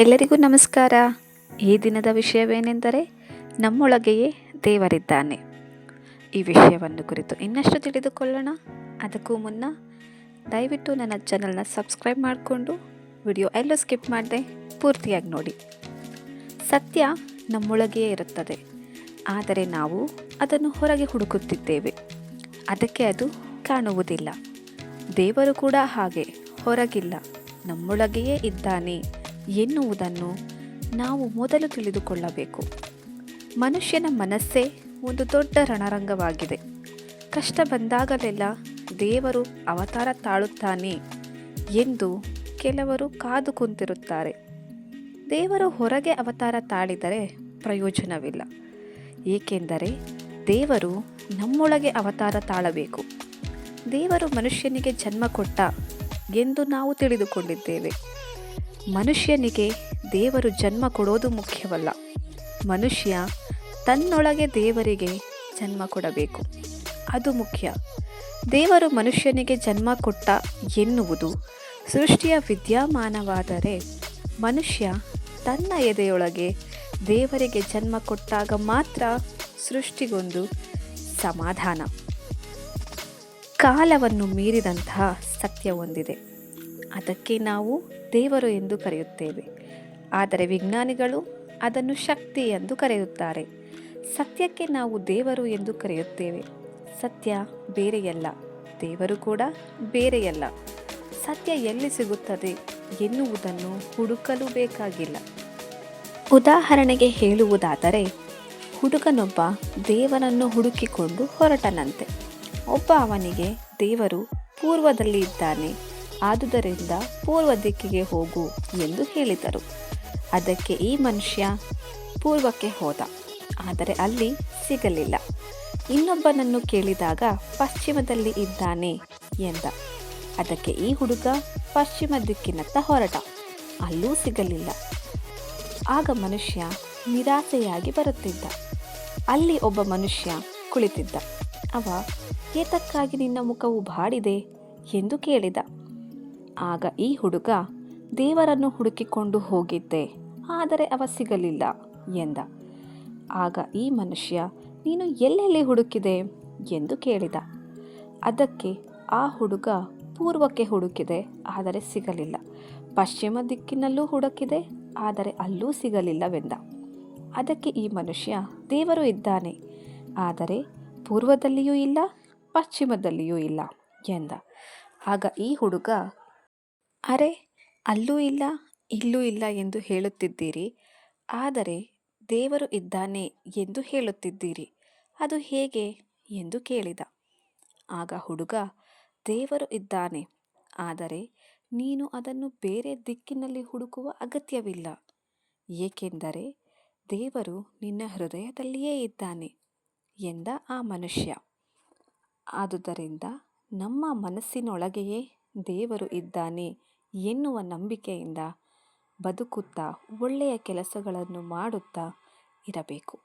ಎಲ್ಲರಿಗೂ ನಮಸ್ಕಾರ. ಈ ದಿನದ ವಿಷಯವೇನೆಂದರೆ ನಮ್ಮೊಳಗೆಯೇ ದೇವರಿದ್ದಾನೆ. ಈ ವಿಷಯವನ್ನು ಕುರಿತು ಇನ್ನಷ್ಟು ತಿಳಿದುಕೊಳ್ಳೋಣ. ಅದಕ್ಕೂ ಮುನ್ನ ದಯವಿಟ್ಟು ನನ್ನ ಚಾನಲ್ನ ಸಬ್ಸ್ಕ್ರೈಬ್ ಮಾಡಿಕೊಂಡು ವಿಡಿಯೋ ಎಲ್ಲೂ ಸ್ಕಿಪ್ ಮಾಡದೆ ಪೂರ್ತಿಯಾಗಿ ನೋಡಿ. ಸತ್ಯ ನಮ್ಮೊಳಗೆಯೇ ಇರುತ್ತದೆ. ಆದರೆ ನಾವು ಅದನ್ನು ಹೊರಗೆ ಹುಡುಕುತ್ತಿದ್ದೇವೆ. ಅದಕ್ಕೆ ಅದು ಕಾಣುವುದಿಲ್ಲ. ದೇವರು ಕೂಡ ಹಾಗೆ ಹೊರಗಿಲ್ಲ. ನಮ್ಮೊಳಗೆಯೇ ಇದ್ದಾನೆ. ಎನ್ನುವುದನ್ನು ನಾವು ಮೊದಲು ತಿಳಿದುಕೊಳ್ಳಬೇಕು. ಮನುಷ್ಯನ ಮನಸ್ಸೇ ಒಂದು ದೊಡ್ಡ ರಣರಂಗವಾಗಿದೆ. ಕಷ್ಟ ಬಂದಾಗಲೆಲ್ಲ ದೇವರು ಅವತಾರ ತಾಳುತ್ತಾನೆ ಎಂದು ಕೆಲವರು ಕಾದು ಕುಂತಿರುತ್ತಾರೆ. ದೇವರು ಹೊರಗೆ ಅವತಾರ ತಾಳಿದರೆ ಪ್ರಯೋಜನವಿಲ್ಲ. ಏಕೆಂದರೆ ದೇವರು ನಮ್ಮೊಳಗೆ ಅವತಾರ ತಾಳಬೇಕು. ದೇವರು ಮನುಷ್ಯನಿಗೆ ಜನ್ಮ ಕೊಟ್ಟ ಎಂದು ನಾವು ತಿಳಿದುಕೊಂಡಿದ್ದೇವೆ. ಮನುಷ್ಯನಿಗೆ ದೇವರು ಜನ್ಮ ಕೊಡೋದು ಮುಖ್ಯವಲ್ಲ. ಮನುಷ್ಯ ತನ್ನೊಳಗೆ ದೇವರಿಗೆ ಜನ್ಮ ಕೊಡಬೇಕು. ಅದು ಮುಖ್ಯ. ದೇವರು ಮನುಷ್ಯನಿಗೆ ಜನ್ಮ ಕೊಟ್ಟ ಎನ್ನುವುದು ಸೃಷ್ಟಿಯ ವಿದ್ಯಮಾನವಾದರೆ ಮನುಷ್ಯ ತನ್ನ ಎದೆಯೊಳಗೆ ದೇವರಿಗೆ ಜನ್ಮ ಕೊಟ್ಟಾಗ ಮಾತ್ರ ಸೃಷ್ಟಿಗೊಂದು ಸಮಾಧಾನ. ಕಾಲವನ್ನು ಮೀರಿದಂತಹ ಸತ್ಯ ಹೊಂದಿದೆ ಅದಕ್ಕೆ ನಾವು ದೇವರು ಎಂದು ಕರೆಯುತ್ತೇವೆ. ಆದರೆ ವಿಜ್ಞಾನಿಗಳು ಅದನ್ನು ಶಕ್ತಿ ಎಂದು ಕರೆಯುತ್ತಾರೆ. ಸತ್ಯಕ್ಕೆ ನಾವು ದೇವರು ಎಂದು ಕರೆಯುತ್ತೇವೆ. ಸತ್ಯ ಬೇರೆಯಲ್ಲ, ದೇವರು ಕೂಡ ಬೇರೆಯಲ್ಲ. ಸತ್ಯ ಎಲ್ಲಿ ಸಿಗುತ್ತದೆ ಎನ್ನುವುದನ್ನು ಹುಡುಕಲು ಬೇಕಾಗಿಲ್ಲ. ಉದಾಹರಣೆಗೆ ಹೇಳುವುದಾದರೆ, ಹುಡುಗನೊಬ್ಬ ದೇವರನ್ನು ಹುಡುಕಿಕೊಂಡು ಹೊರಟನಂತೆ. ಒಬ್ಬ ಅವನಿಗೆ ದೇವರು ಪೂರ್ವದಲ್ಲಿ ಇದ್ದಾನೆ ಆದುದರಿಂದ ಪೂರ್ವ ದಿಕ್ಕಿಗೆ ಹೋಗು ಎಂದು ಹೇಳಿದರು. ಅದಕ್ಕೆ ಈ ಮನುಷ್ಯ ಪೂರ್ವಕ್ಕೆ ಹೋದ, ಆದರೆ ಅಲ್ಲಿ ಸಿಗಲಿಲ್ಲ. ಇನ್ನೊಬ್ಬನನ್ನು ಕೇಳಿದಾಗ, ಪಶ್ಚಿಮದಲ್ಲಿ ಇದ್ದಾನೆ ಎಂದ. ಅದಕ್ಕೆ ಈ ಹುಡುಗ ಪಶ್ಚಿಮ ದಿಕ್ಕಿನತ್ತ ಹೊರಟ. ಅಲ್ಲೂ ಸಿಗಲಿಲ್ಲ. ಆಗ ಮನುಷ್ಯ ನಿರಾಸೆಯಾಗಿ ಬರುತ್ತಿದ್ದ. ಅಲ್ಲಿ ಒಬ್ಬ ಮನುಷ್ಯ ಕುಳಿತಿದ್ದ. ಅವ, ಏತಕ್ಕಾಗಿ ನಿನ್ನ ಮುಖವು ಬಾಡಿದೆ? ಎಂದು ಕೇಳಿದ. ಆಗ ಈ ಹುಡುಗ, ದೇವರನ್ನು ಹುಡುಕಿಕೊಂಡು ಹೋಗಿದ್ದೆ, ಆದರೆ ಅವ ಸಿಗಲಿಲ್ಲ ಎಂದ. ಆಗ ಈ ಮನುಷ್ಯ, ನೀನು ಎಲ್ಲೆಲ್ಲಿ ಹುಡುಕಿದೆ ಎಂದು ಕೇಳಿದ. ಅದಕ್ಕೆ ಆ ಹುಡುಗ ಪೂರ್ವಕ್ಕೆ ಹುಡುಕಿದೆ, ಆದರೆ ಸಿಗಲಿಲ್ಲ. ಪಶ್ಚಿಮ ದಿಕ್ಕಿನಲ್ಲೂ ಹುಡುಕಿದೆ, ಆದರೆ ಅಲ್ಲೂ ಸಿಗಲಿಲ್ಲವೆಂದ. ಅದಕ್ಕೆ ಈ ಮನುಷ್ಯ, ದೇವರು ಇದ್ದಾನೆ, ಆದರೆ ಪೂರ್ವದಲ್ಲಿಯೂ ಇಲ್ಲ, ಪಶ್ಚಿಮದಲ್ಲಿಯೂ ಇಲ್ಲ ಎಂದ. ಆಗ ಈ ಹುಡುಗ ಅರೆ, ಅಲ್ಲೂ ಇಲ್ಲ, ಇಲ್ಲೂ ಇಲ್ಲ ಎಂದು ಹೇಳುತ್ತಿದ್ದೀರಿ. ಆದರೆ ದೇವರು ಇದ್ದಾನೆ ಎಂದು ಹೇಳುತ್ತಿದ್ದೀರಿ. ಅದು ಹೇಗೆ ಎಂದು ಕೇಳಿದ. ಆಗ ಹುಡುಗ, ದೇವರು ಇದ್ದಾನೆ, ಆದರೆ ನೀನು ಅದನ್ನು ಬೇರೆ ದಿಕ್ಕಿನಲ್ಲಿ ಹುಡುಕುವ ಅಗತ್ಯವಿಲ್ಲ. ಏಕೆಂದರೆ ದೇವರು ನಿನ್ನ ಹೃದಯದಲ್ಲಿಯೇ ಇದ್ದಾನೆ ಎಂದ ಆ ಮನುಷ್ಯ. ಆದುದರಿಂದ ನಮ್ಮ ಮನಸ್ಸಿನೊಳಗೆಯೇ ದೇವರು ಇದ್ದಾನೆ ಎನ್ನುವ ನಂಬಿಕೆಯಿಂದ ಬದುಕುತ್ತಾ ಒಳ್ಳೆಯ ಕೆಲಸಗಳನ್ನು ಮಾಡುತ್ತಾ ಇರಬೇಕು.